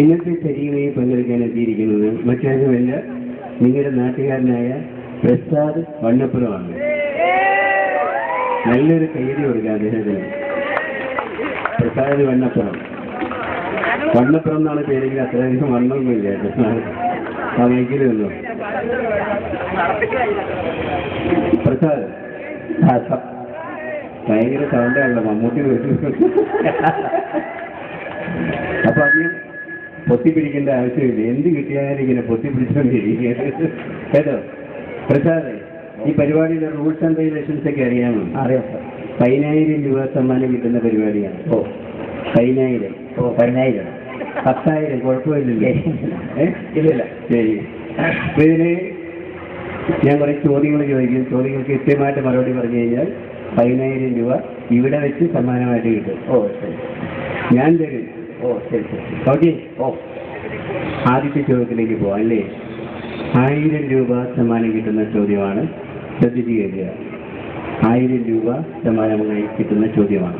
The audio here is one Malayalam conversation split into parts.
ഇന്നത്തെ ശരീരമായി പങ്കെടുക്കാൻ എത്തിയിരിക്കുന്നത് മറ്റാരുമല്ല നിങ്ങളുടെ നാട്ടുകാരനായ പ്രസാദ് വണ്ണപ്പുറമാണ്. നല്ലൊരു കയ്യടി കൊടുക്കുക അദ്ദേഹത്തിന്. പ്രസാദ് വണ്ണപ്പുറം. വണ്ണപ്പുറം എന്നാണ് പേരെങ്കിൽ അത്രയധികം വണ്ണമൊന്നുമില്ല. ആ പ്രസാദ് ഭയങ്കര സൗണ്ടാണല്ലോ മമ്മൂട്ടി വരുന്നു. അപ്പൊ അധികം പൊത്തിപ്പിടിക്കേണ്ട ആവശ്യമില്ല. എന്ത് കിട്ടിയാലും ഇങ്ങനെ പൊത്തിപ്പിടിച്ചോണ്ടിരിക്കുക കേട്ടോ? പ്രസാദ് ഈ പരിപാടിയുടെ റൂൾസ് ആൻഡ് റെഗുലേഷൻസ് ഒക്കെ അറിയാമോ? അറിയാം സാർ. പതിനായിരം രൂപ സമ്മാനം കിട്ടുന്ന പരിപാടിയാണ്. ഓ. പതിനായിരം. ഓ പതിനായിരം. പത്തായിരം കുഴപ്പമില്ലല്ലേ. ഇല്ലല്ല ഇല്ലില്ല. ശരി. അപ്പൊ ഇതിന് ഞാൻ കുറെ ചോദ്യങ്ങൾ ചോദിക്കും. ചോദ്യങ്ങൾക്ക് കൃത്യമായിട്ട് മറുപടി പറഞ്ഞു കഴിഞ്ഞാൽ പതിനായിരം രൂപ ഇവിടെ വെച്ച് സമ്മാനമായിട്ട് കിട്ടും. ഓ ശരി. ഞാൻ തരും. ഓ ശരി ശരി. ഓക്കെ ഓ. ആദ്യത്തെ ചോദ്യത്തിലേക്ക് പോവാം അല്ലേ? ആയിരം രൂപ സമ്മാനം കിട്ടുന്ന ചോദ്യമാണ് ശ്രദ്ധിക്കുക ആയിരം രൂപ സമ്മാനമായി കിട്ടുന്ന ചോദ്യമാണ്.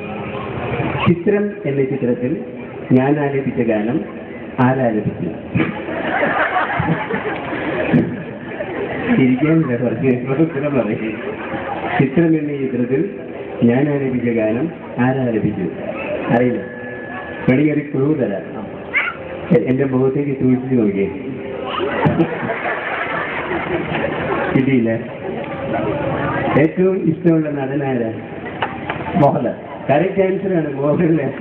ചിത്രം എന്ന ചിത്രത്തിൽ ഞാൻ ആലപിച്ച ഗാനം ആരാലപിച്ചു? ചിരിക്കാൻ പറഞ്ഞു ചിത്രം എന്ന ചിത്രത്തിൽ ഞാൻ ആലപിച്ച ഗാനം ആരാലപിച്ചു? അറിയില്ല. വെളിയൊരു ക്ലൂ തരാം എന്റെ മുഖത്തേക്ക് സൂക്ഷിച്ചു നോക്കിയേ. കിട്ടിയില്ല? ഏറ്റവും ഇഷ്ടമുള്ള നടനായ മോഹൻലാൽ. കറക്റ്റ് ആൻസറാണ് മോഹൻലാൽ.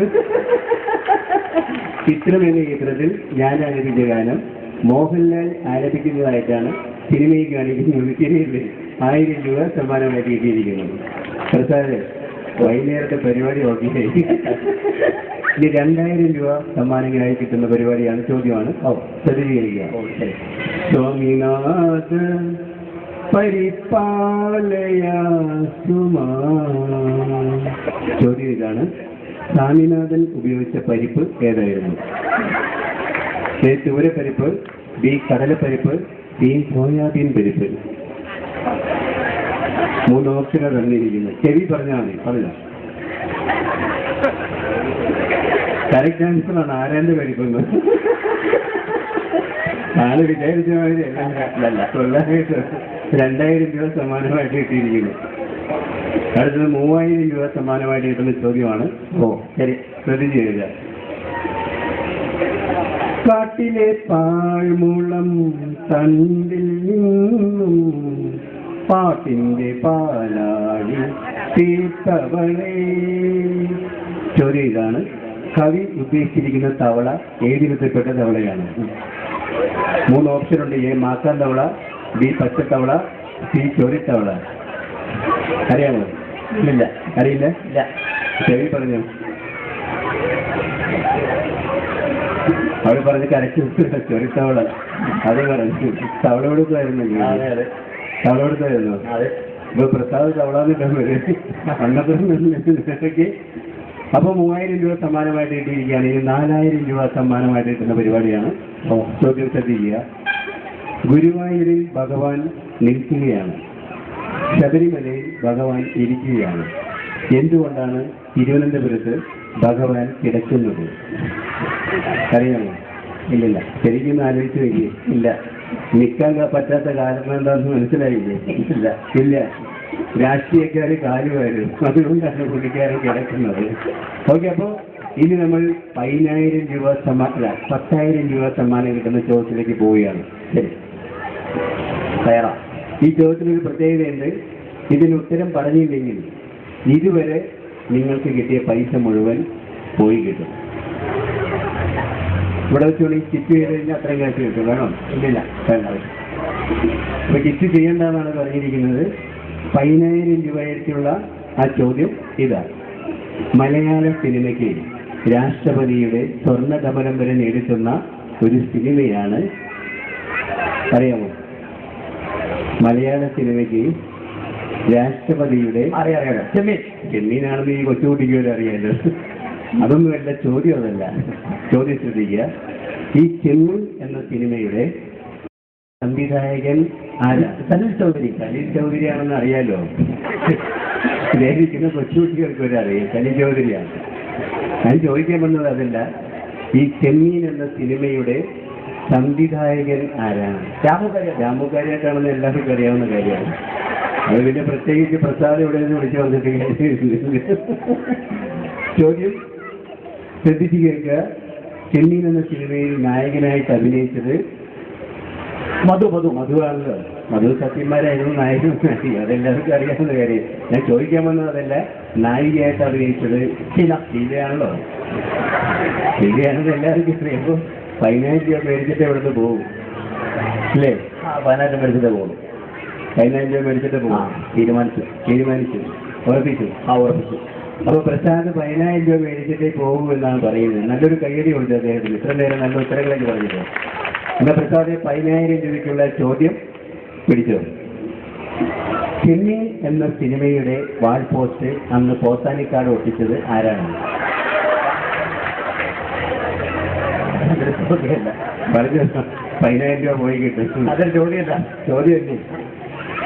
ചിത്രം എന്ന ചിത്രത്തിൽ ഞാൻ ആലപിച്ച ഗാനം മോഹൻലാൽ ആലപിക്കുന്നതായിട്ടാണ് സിനിമയിൽ കാണിക്കുന്നത് ശരിയല്ലേ ആയിരം രൂപ സമ്മാനമായി കിട്ടിയിരിക്കുന്നത്. പ്രസാദ് വൈകുന്നേരത്തെ പരിപാടി ഓക്കെ ഇനി രണ്ടായിരം രൂപ സമ്മാനങ്ങളായി കിട്ടുന്ന പരിപാടിയാണ് ചോദ്യമാണ്. ഓ ശരി. സ്വാമിനാഥ പരിപാലയ സുമാ. ചോദ്യം ഇതാണ്. സ്വാമിനാഥൻ ഉപയോഗിച്ച പരിപ്പ് ഏതായിരുന്നു? എ ചുവരപ്പരിപ്പ് ബി കടലപ്പരിപ്പ് ബി സോയാബീൻ പരിപ്പ്. മൂന്ന് ഓപ്ഷനുകൾ തന്നിരിക്കുന്നു ചെവി പറഞ്ഞാൽ മതി പറഞ്ഞോ. കറക്റ്റ് ആണ് ആരാന്റെ പരിപ്പെന്ന് ആൾ വിചാരിച്ച മാതിരി അല്ല തൊള്ളായിരം രണ്ടായിരം രൂപ സമ്മാനമായിട്ട് കിട്ടിയിരിക്കുന്നു. അടുത്തത് മൂവായിരം രൂപ സമ്മാനമായിട്ട് കിട്ടുന്ന ചോദ്യമാണ്. ഓ ശരി ശ്രദ്ധിച്ചു ചെയ്യുക. കാട്ടിലെ പാഴ്മുളം തണ്ടിൽ നിന്നും പാട്ടിന്റെ പാലാഴി തീർത്തവളേ. ചോദ്യം ഇതാണ്. കവി ഉദ്ദേശിച്ചിരിക്കുന്ന തവള ഏതിനത്തിൽപ്പെട്ട തവളയാണ്. മൂന്ന് ഓപ്ഷൻ ഉണ്ട്. എ മാക്കാൻ തവള ബി പച്ചത്തവള സി ചോരിത്തവള അറിയാമോ? ഇല്ല അറിയില്ല? ഇല്ല. ചെവി പറഞ്ഞു. അവൾ പറഞ്ഞ് കരച്ചു തവള. അത് പറഞ്ഞു തവള കൊടുക്കുമായിരുന്നല്ലോ അതെ തവള കൊടുക്കുമായിരുന്നു. ഇപ്പൊ പ്രസാദ് തവളാന്നിട്ട് അന്നത്തെ അപ്പൊ മൂവായിരം രൂപ സമ്മാനമായിട്ട് കിട്ടിയിരിക്കുകയാണ്. ഇനി നാലായിരം രൂപ സമ്മാനമായിട്ട് കിട്ടുന്ന പരിപാടിയാണ്. ചോദ്യം ശ്രദ്ധിക്കുക ഗുരുവായൂരിൽ ഭഗവാൻ നിൽക്കുകയാണ്. ശബരിമലയിൽ ഭഗവാൻ ഇരിക്കുകയാണ്. എന്തുകൊണ്ടാണ് തിരുവനന്തപുരത്ത് ഭഗവാൻ കിടക്കുന്നത്? അറിയാമോ? ഇല്ലില്ല. ശരിക്കും ആലോചിച്ചു ഇല്ല. നിൽക്കാൻ പറ്റാത്ത കാരണം എന്താണെന്ന് മനസ്സിലായില്ലേ? ഇല്ല. ഇല്ല. രാഷ്ട്രീയക്കാര് കാര്യമായിരുന്നു. അതുകൊണ്ടാണ് പുള്ളിക്കാരൻ കിടക്കുന്നത്. ഓക്കെ അപ്പോ ഇനി നമ്മൾ പതിനായിരം രൂപ സമ്മാനം പത്തായിരം രൂപ സമ്മാനം കിട്ടുന്ന ചോദ്യത്തിലേക്ക് പോവുകയാണ്. ശരി. തയ്യാറാ. ഈ ചോദ്യത്തിനൊരു പ്രത്യേകതയുണ്ട്. ഇതിന് ഉത്തരം പറഞ്ഞില്ലെങ്കിൽ ഇതുവരെ നിങ്ങൾക്ക് കിട്ടിയ പൈസ മുഴുവൻ പോയി കിട്ടും. ഇവിടെ വെച്ചുകൊണ്ട് ചിറ്റ് ചെയ്ത് കഴിഞ്ഞാൽ അത്രയും കാശ് കിട്ടും. വേണം? ഇല്ലില്ല വേണ്ട. അപ്പൊ ചിറ്റ് ചെയ്യേണ്ടതാണ് പറഞ്ഞിരിക്കുന്നത്. പതിനായിരം രൂപയ്ക്കുള്ള ആ ചോദ്യം ഇതാണ് മലയാള സിനിമയ്ക്ക് രാഷ്ട്രപതിയുടെ സ്വർണ കമലം വരെ നേടിത്തുന്ന ഒരു സിനിമയാണ് അറിയാമോ? മലയാള സിനിമയ്ക്ക് രാഷ്ട്രപതിയുടെ ചെമ്മീനാണെന്ന് ഈ കൊച്ചുകുട്ടിക്ക് വരെ അറിയാലോ അതൊന്നുമല്ല ചോദ്യം അതല്ല. ചോദ്യം ശ്രദ്ധിക്കുക. ഈ ചെമ്മീൻ എന്ന സിനിമയുടെ സംവിധായകൻ സനിൽ ചൗധരി. സനിൽ ചൗധരി ആണെന്ന് ചൗധരിയാണെന്ന് അറിയാലോ? ലേഖിക്കുന്ന കൊച്ചുകുട്ടികൾക്ക് ഒരറിയാം അറിയാം. സലിൽ ചൗധരിയാണ്. ഞാൻ ചോദിക്കാൻ വന്നത് അതല്ല. ഈ ചെമ്മീൻ എന്ന സിനിമയുടെ സംവിധായകൻ ആരാണ്? രാമുകാരി രാമുകാരിയായിട്ടാണെന്ന് എല്ലാവർക്കും അറിയാവുന്ന കാര്യമാണ്. അത് പിന്നെ പ്രത്യേകിച്ച് പ്രസാദ് ഇവിടെ നിന്ന് വിളിച്ചു വന്നിട്ട്. ചോദ്യം ശ്രദ്ധിച്ചു കേൾക്കുക. ചെമ്മീൻ എന്ന സിനിമയിൽ നായകനായിട്ട് അഭിനയിച്ചത് മധു മധു മധുവാണല്ലോ മധു സത്യന്മാരായിരുന്നു നായകനും നായിക അതെല്ലാവർക്കും അറിയാവുന്ന കാര്യം. ഞാൻ ചോദിക്കാൻ വന്നത് അതല്ല നായികയായിട്ട് അഭിനയിച്ചത് ശീല ശീലയാണല്ലോ ശീലയാണെന്ന് എല്ലാവർക്കും അറിയാം. പതിനായിരം രൂപ മേടിച്ചിട്ട് ഇവിടുന്ന് പോകും അല്ലേ ആ പതിനായിരം മേടിച്ചിട്ട് പോകും പതിനായിരം രൂപ മേടിച്ചിട്ട് പോകും തീരുമാനിച്ചു. തീരുമാനിച്ചു. ഉറപ്പിച്ചു. ആ ഉറപ്പിച്ചു. അപ്പൊ പ്രശാന്ത് പതിനായിരം രൂപ മേടിച്ചിട്ടേ പോകൂ എന്നാണ് പറയുന്നത്. നല്ലൊരു കയ്യടി ഉണ്ട് അദ്ദേഹത്തിന്. ഇത്ര നേരം നല്ല ഉത്തരങ്ങളൊക്കെ പറഞ്ഞിട്ട് പ്രസാദ് പതിനായിരം രൂപയ്ക്കുള്ള ചോദ്യം പിടിച്ചു ചെമ്മീൻ എന്ന സിനിമയുടെ വാൾ പോസ്റ്റ് അന്ന് പോത്താനിക്കാട് ഒട്ടിച്ചത് ആരാണ്? പറഞ്ഞു പതിനായിരം രൂപ പോയി കിട്ടും. അതൊരു ചോദ്യമല്ല ചോദ്യമല്ലേ?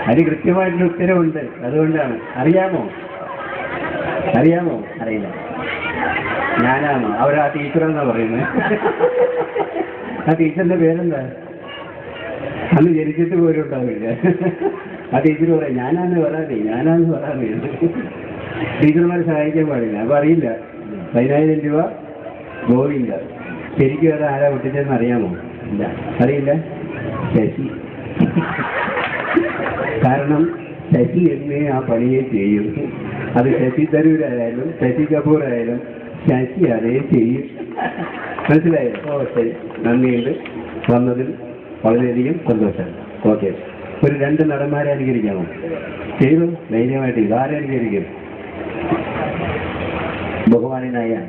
അതിന് കൃത്യമായിട്ടുള്ള ഉത്തരവുണ്ട്. അതുകൊണ്ടാണ്. അറിയാമോ? അറിയാമോ? അറിയില്ല. ഞാനാണോ. അവരാ ടീച്ചറെന്നാ പറയുന്നത്. ആ ടീച്ചറിന്റെ പേരെന്താ? അന്ന് ജനിച്ചിട്ട് പോലും ഉണ്ടാവില്ല. ആ ടീച്ചർ പറയാം ഞാനാന്ന് പറയാതെ ഞാനാന്ന് പറയാതെ. ടീച്ചർമാരെ സഹായിക്കാൻ പാടില്ല. അപ്പൊ അറിയില്ല. പതിനായിരം രൂപ ഗോവിന്ദ. ശരിക്കും അത് ആരാ പൊട്ടിച്ചതെന്ന് അറിയാമോ? ഇല്ല. അറിയില്ല? ശശി. കാരണം ശശി എന്നെ ആ പണിയെ ചെയ്യും. അത് ശശി തരൂരായാലും ശശി കപൂർ ആയാലും ശശി അതേ ചെയ്യും. മനസ്സിലായോ? നന്ദിയുണ്ട്. വന്നതിൽ വളരെയധികം സന്തോഷം ഓക്കെ. ഒരു രണ്ട് നടന്മാരെ അനുകരിക്കാമോ ചെയ്തു. ധൈര്യമായിട്ട് ഇതാരെ അനുകരിക്കും ബഹുമാനായ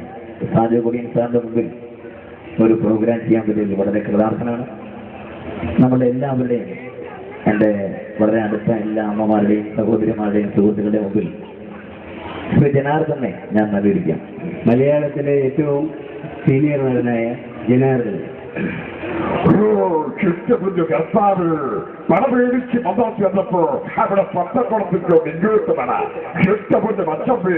സാജു കുടിയൻ സാറിന്റെ മുമ്പിൽ ഒരു പ്രോഗ്രാം ചെയ്യാൻ പറ്റിയതിൽ വളരെ കൃതാർത്ഥനാണ്. നമ്മളുടെ എല്ലാവരുടെയും എന്റെ വളരെ അടുത്ത എല്ലാ അമ്മമാരുടെയും സഹോദരിമാരുടെയും സുഹൃത്തുക്കളുടെയും മുമ്പിൽ ജനാർദ്ദനെ ഞാൻ നവീകരിക്കാം മലയാളത്തിലെ ഏറ്റവും സീനിയർ നടനായ ജനാർദ്ദൻ ചുറ്റപ്പുന്റെ കർത്താവ് പണമേടിച്ച് വന്നാൽ ചെന്നപ്പോ അവിടെ പത്തക്കുളത്തിന്റെ നെഞ്ചെഴുത്തുമണ ചുറ്റപ്പുന്റെ മച്ചപ്പേ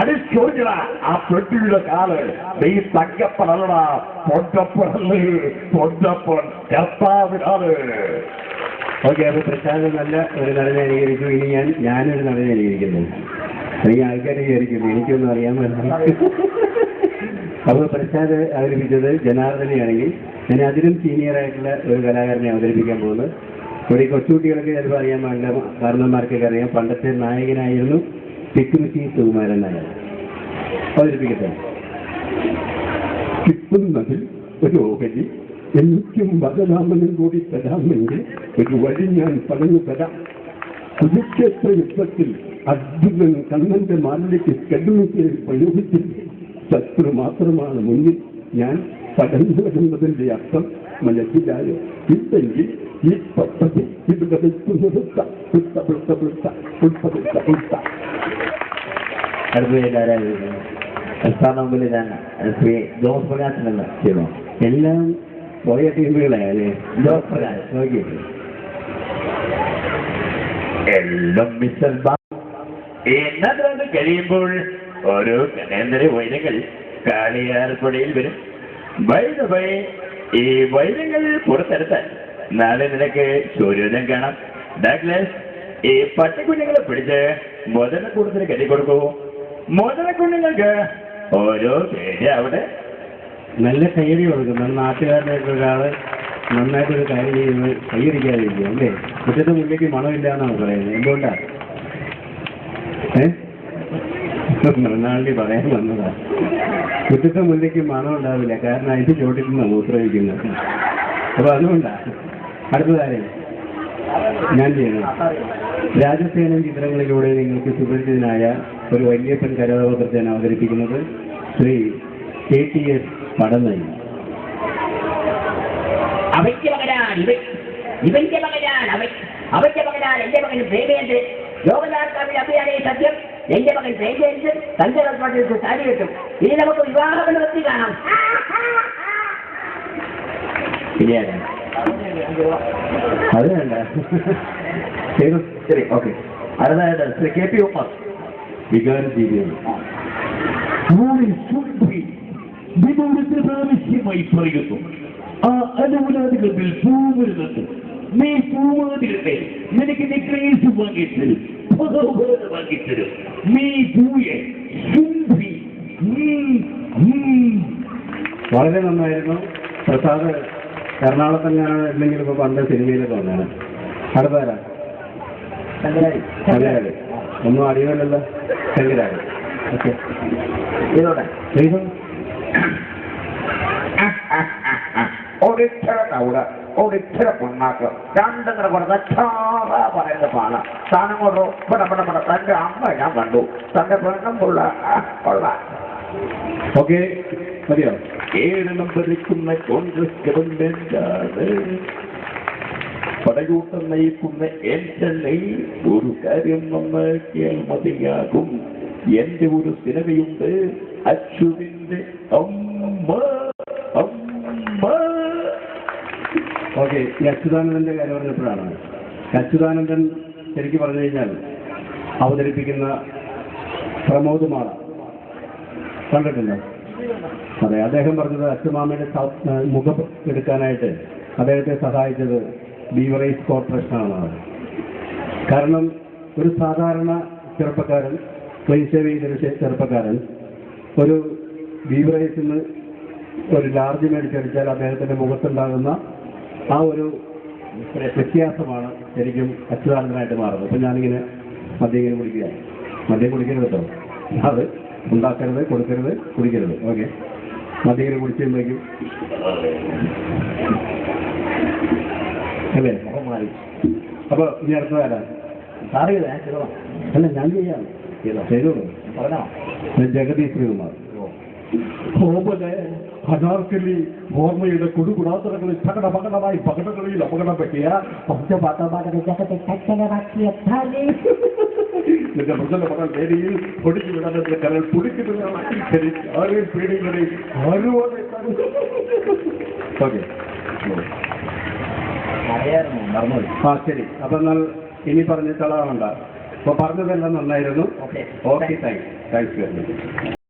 അടിച്ചൊറിഞ്ഞ ആ പെട്ടിയുടെ കാൽ. നീ തങ്കപ്പനല്ലട പൊന്നപ്പനല്ലേ പൊന്നപ്പൻ കർത്താവിനാണ്. ഓക്കെ അപ്പൊ പ്രസാദ് നല്ല ഒരു നടനെ അനുകരിച്ചു. ഇനി ഞാൻ ഞാനൊരു നടനെ അനുകരിക്കുന്നു അല്ലെങ്കിൽ ആൾക്കാരെ വിചാരിക്കുന്നു എനിക്കൊന്നും അറിയാൻ പറ്റില്ല അപ്പോൾ പ്രസാദ് അവതരിപ്പിച്ചത് ജനാർദ്ദനെയാണെങ്കിൽ ഞാൻ അതിലും സീനിയർ ആയിട്ടുള്ള ഒരു കലാകാരനെ അവതരിപ്പിക്കാൻ പോകുന്നത് ഇവിടെ ഈ കൊച്ചുകുട്ടികൾക്ക് ചിലപ്പോൾ അറിയാൻ പാടില്ല കാരണന്മാർക്കൊക്കെ അറിയാം. പണ്ടത്തെ നായകനായിരുന്നു തിക്കുറിശി സുകുമാരൻ നായർ. അവതരിപ്പിക്കട്ടെ. കിട്ടുന്നതിൽ ഒരു ഓഹരി എനിക്കും വധരാമനും കൂടി തരാമെങ്കിൽ ഒരു വഴി ഞാൻ പറഞ്ഞു തരാം. കുരുക്ഷേത്ര യുദ്ധത്തിൽ അർജുനൻ കണ്ണന്റെ മാലിലേക്ക് കടുമിക്കയിൽ പ്രയോഗിച്ചില്ല ശത്രു മാത്രമാണ്. മുന്നിൽ ഞാൻ കടന്നു വരുന്നതിന്റെ അർത്ഥം മനസ്സിലായോ? ഇല്ലെങ്കിൽ ഈ പദ്ധതി ഇവിടെ ഞാൻ ശ്രീ ജോസ് എന്ന് ചെയ്തു. എല്ലാം പോയ ടീമുകളായല്ലേ ജോസ് പ്രകാശ് നോക്കി. എല്ലാം മിസ്റ്റർ കഴിയുമ്പോൾ ഓരോ കലേന്ദ്ര വൈരങ്ങൾ കാളിയാർപ്പുഴയിൽ വരും. വൈദവൈ ഈ വൈരങ്ങൾ പുറത്തെടുത്താൽ നാളെ നിനക്ക് സൂര്യോദയം കാണാം. ഡാഗ്ലസ് ഈ പട്ടിക്കുഞ്ഞുങ്ങളെ പിടിച്ച് മുതലക്കൂടത്തിന് കെട്ടി കൊടുക്കൂ. മുതലക്കുഞ്ഞുങ്ങൾക്ക് ഓരോ പേര് അവിടെ. നല്ല കയ്യടി കൊടുക്കുന്നു നാട്ടുകാരനായിട്ട് ഒരാൾ നന്നായിട്ടൊരു കാര്യം ചെയ്യുന്നത് കൈയടിക്കാതിരിക്കും അല്ലേ? കുറ്റത്തെ മുന്നിലേക്ക് മണമില്ല എന്നാണ് പറയുന്നത്. എന്തുകൊണ്ടാ? മൃണാളി പറയാൻ വന്നതാണ് കുട്ടിക്ക് മുല്ലയ്ക്ക് മണം ഉണ്ടാവില്ല. കാരണം അതിന്റെ ചോട്ടിൽ നിന്നാണ് മൂത്രമൊഴിക്കുന്നത്. അപ്പൊ അതുകൊണ്ടാണ് അടുത്ത കാര്യം ഞാൻ ചെയ്യണം. രാജസേനൻ ചിത്രങ്ങളിലൂടെ നിങ്ങൾക്ക് സുപരിചിതനായ ഒരു വല്യപ്പൻ കഥാപാത്രത്തെയാണ് അവതരിപ്പിക്കുന്നത് Shri K T S Padannan അവയ്ക്ക് എന്റെ മകൻ പ്രേമേന്ദ്രൻ. ലോകനാഥ് അഭിയാനേ സത്യം എന്റെ മകൻ പ്രേമേന്ദ്രൻ. തന്റെ വെച്ച് സാരി കിട്ടും. ഇനി നമുക്ക് വിവാഹബന്ധത്തിൽ കാണാം. ശരിയാണ് അത് ശരി പറയുന്നു. ആ പൂവരുന്നുണ്ട് നീ പൂവാതിരട്ടെ നിനക്ക് നെക്ലേസ് വാങ്ങിത്തരും വാങ്ങിത്തരും നീ പൂയെ. വളരെ നന്നായിരുന്നു പ്രസാദ് എറണാകുളത്ത് തന്നെയാണ് എന്തെങ്കിലും ഇപ്പൊ പണ്ട് സിനിമയിലൊക്കെ വന്നാണ് അടുത്താരാ ശങ്കരാട് ഒന്നും അറിയുമല്ലോ ശങ്കരാട് ഓക്കെ ഇതോടെ ഒരിച്ചിര പിണ്ണാക്ക് രണ്ടിങ്ങനെ കൊടുത്ത പറയുന്ന പാള കൊണ്ടോ? ഇവിടെ ഇവിടെ ഇവിടെ തന്റെ അമ്മ ഞാൻ കണ്ടു. തന്റെ പെണ്ണും പുള്ള കൊള്ള കൊള്ളാം. ഓക്കെ മതിയോ കേരളം ഭരിക്കുന്ന കോൺഗ്രസ് ഗവൺമെന്റാണ്. പടയൂട്ടം നയിക്കുന്ന എന്റെ ഒരു കാര്യം നന്നാക്കിയാൽ മതിയാകും. എന്റെ ഒരു സിനിമയുണ്ട്. അച്ഛുവിന്റെ അമ്മ അമ്മ. ഓക്കെ ഈ അച്യുതാനന്ദന്റെ കാര്യം പറഞ്ഞപ്പോഴാണ്. അച്യുതാനന്ദൻ ശരിക്കും പറഞ്ഞു കഴിഞ്ഞാൽ അവതരിപ്പിക്കുന്ന പ്രമോദ് മാള അതെ അദ്ദേഹം പറഞ്ഞത് അച്ഛമാമയുടെ മുഖം എടുക്കാനായിട്ട് അദ്ദേഹത്തെ സഹായിച്ചത് ബീവറേജ് കോർപ്പറേഷനാണ്. കാരണം ഒരു സാധാരണ ചെറുപ്പക്കാരൻ ക്ലീൻ ഷേവ് ചെയ്തൊരു ചെറുപ്പക്കാരൻ ഒരു ബീവറേജിൽ നിന്ന് ഒരു ലാർജ് മേടിച്ചടിച്ചാൽ അദ്ദേഹത്തിന്റെ മുഖത്തുണ്ടാകുന്ന ആ ഒരു വ്യത്യാസമാണ് ശരിക്കും അച്യുതാനന്ദനായിട്ട് മാറുന്നത്. അപ്പം ഞാനിങ്ങനെ മദ്യം ഇങ്ങനെ കുടിക്കുക മദ്യം കുടിക്കരുത് കേട്ടോ. അത് ഉണ്ടാക്കരുത് കൊടുക്കരുത് കുടിക്കരുത്. ഓക്കെ. മദ്യം ഇങ്ങനെ കുടിച്ചു അല്ലേ? മുഖം മാറി. അപ്പൊ ഇനി അടുത്ത ആരാ സാറി ഞാൻ ചെയ്തോളാം. അല്ല ഞാൻ ചെയ്യാം. ചെയ്തോളൂ. പറഞ്ഞോ? ജഗദീഷ് ശ്രീകുമാർ കോമന് അനാർക്കലി ഓർമ്മയുടെ കുടുകുടാത്തരങ്ങളിൽ ചകട പകടമായി പകടകളിൽ അപകടം പറ്റിയ പഞ്ചപാതമാകെ ജഗത്തെ കച്ചനമാക്കിയ നിന്റെ മൃഗന്റെ മകൾ വേദിയിൽ പൊടിച്ചു വിടാനുള്ള കരൾ പുളിക്കുന്നതാണ് എനിക്ക് ആരെയും പേടികളെ ആരും ഓക്കെ. ആ ശരി. അപ്പൊ എന്നാൽ ഇനി പറഞ്ഞ് തളാവണ്ട അപ്പൊ പറഞ്ഞതെല്ലാം നന്നായിരുന്നു. Okay. Okay thanks thanks very much